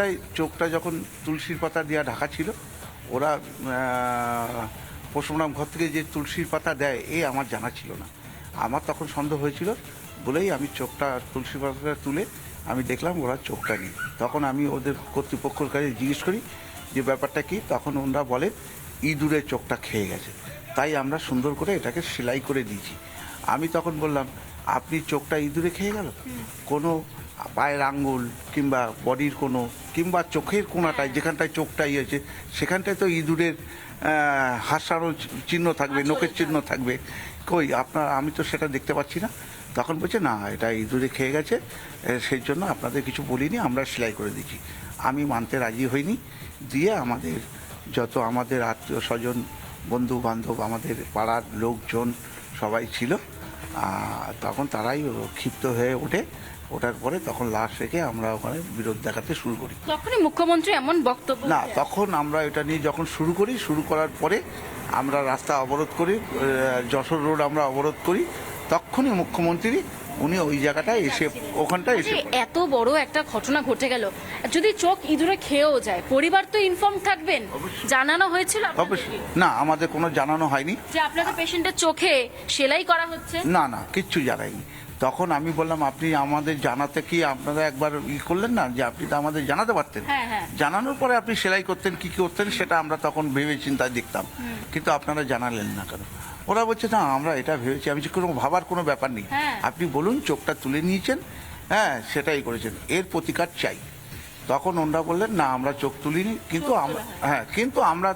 বডিটায় চোখটা যখন তুলসীর পাতা দেওয়া ঢাকা ছিল, ওরা পশুরাম ঘর থেকে যে তুলসীর পাতা দেয়, এ আমার জানা ছিল না। আমার তখন সন্দেহ হয়েছিল, বলেই আমি চোখটা, তুলসীর পাতাটা তুলে আমি দেখলাম ওরা চোখটা নেই। তখন আমি ওদের কর্তৃপক্ষের কাছে জিজ্ঞেস করি যে ব্যাপারটা কি, তখন ওনারা বলে, ইঁদুরের চোখটা খেয়ে গেছে। তাই আমরা সুন্দর করে এটাকে সেলাই করে দিয়েছি। আমি তখন বললাম আপনি চোখটা ইঁদুরে খেয়ে গেল? কোনো পায়ের আঙ্গুল কিংবা বডির কোনো কিংবা চোখের কোনাটায় যেখানটায় চোখটা ইয়েছে সেখানটায় তো ইঁদুরের হাসারও চিহ্ন থাকবে নোকের চিহ্ন থাকবে। কই আপনার আমি তো সেটা দেখতে পাচ্ছি না। তখন বলছে না এটা ইঁদুরে খেয়ে গেছে সেই জন্য আপনাদের কিছু বলিনি আমরা সেলাই করে দিচ্ছি আমি মানতে রাজি হইনি দিয়ে আমাদের যত আমাদের আত্মীয় স্বজন বন্ধু বান্ধব আমাদের পাড়ার লোকজন সবাই ছিল তখন তারাই ক্ষিপ্ত হয়ে ওঠে। ওঠার পরে তখন লাশ রেখে আমরা ওখানে বিরোধ দেখাতে শুরু করি। তখনই মুখ্যমন্ত্রী এমন বক্তব্য না তখন আমরা এটা নিয়ে যখন শুরু করি শুরু করার পরে আমরা রাস্তা অবরোধ করি যশোর রোড আমরা অবরোধ করি। তখনই মুখ্যমন্ত্রী উনি ওই জায়গাটায় এসে ওখানটায় এসে এত বড় একটা ঘটনা ঘটে গেল। যদি চোখ ইঁদুরে খেয়েও যায় পরিবার তো ইনফর্ম থাকবেন। জানানো হয়েছিল? অবশ্যই। না আমাদের কোনো জানানো হয়নি। যে আপনাদের পেশেন্টের চোখে সেলাই করা হচ্ছে? না না কিচ্ছু জানাইনি তখন আমি বললাম আপনি আমাদের জানাতে কি আপনারা একবার ই করলেন না? যে আপনি তো আমাদের জানাতে পারতেন? হ্যাঁ, হ্যাঁ। জানানোর পরে আপনি সেলাই করতেন কি করতেন সেটা আমরা তখন ভেবে চিন্তায় দেখতাম কিন্তু আপনারা জানালেন না কেন? ওরা বলছে না আমরা এটা ভেবেছি আমি কোনো ভাবার কোনো ব্যাপার নেই। হ্যাঁ। আপনি বলুন চোখটা তুলে নিয়েছেন হ্যাঁ সেটাই করেছেন। এর প্রতিকার চাই। তখন ওনারা বললেন না আমরা চোখ তুলিনি কিন্তু আমরা হ্যাঁ। কিন্তু আমরা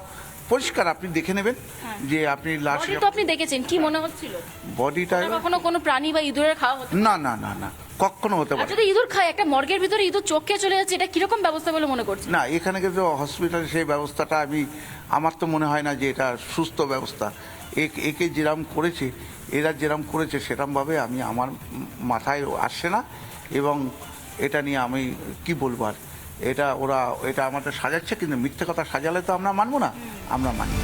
পরিষ্কার আপনি দেখে নেবেন যে আপনি লাশ তো আপনি দেখেছেন কি মনে হচ্ছিল? বডিটা কখনো কোনো প্রাণী বা ইঁদুরের খাওয়া হতো? না না না না কখনো হতে পারে যদি ইঁদুর খায় একটা মর্গের ভিতরে ইঁদুর চোখ চলে যাচ্ছে এটা কীরকম ব্যবস্থা বলে মনে করছেন? না এখানে কিন্তু হসপিটালে সেই ব্যবস্থাটা আমি আমার তো মনে হয় না যে এটা সুস্থ ব্যবস্থা। একে যেরাম করেছে, এরা যেরাম করেছে সেরমভাবে আমি আমার মাথায় আসছে না এবং এটা নিয়ে আমি কি বলব আর? এটা ওরা এটা আমাদের সাজাচ্ছে, কিন্তু মিথ্যে কথা সাজালে তো আমরা মানবো না। আমরা মানি।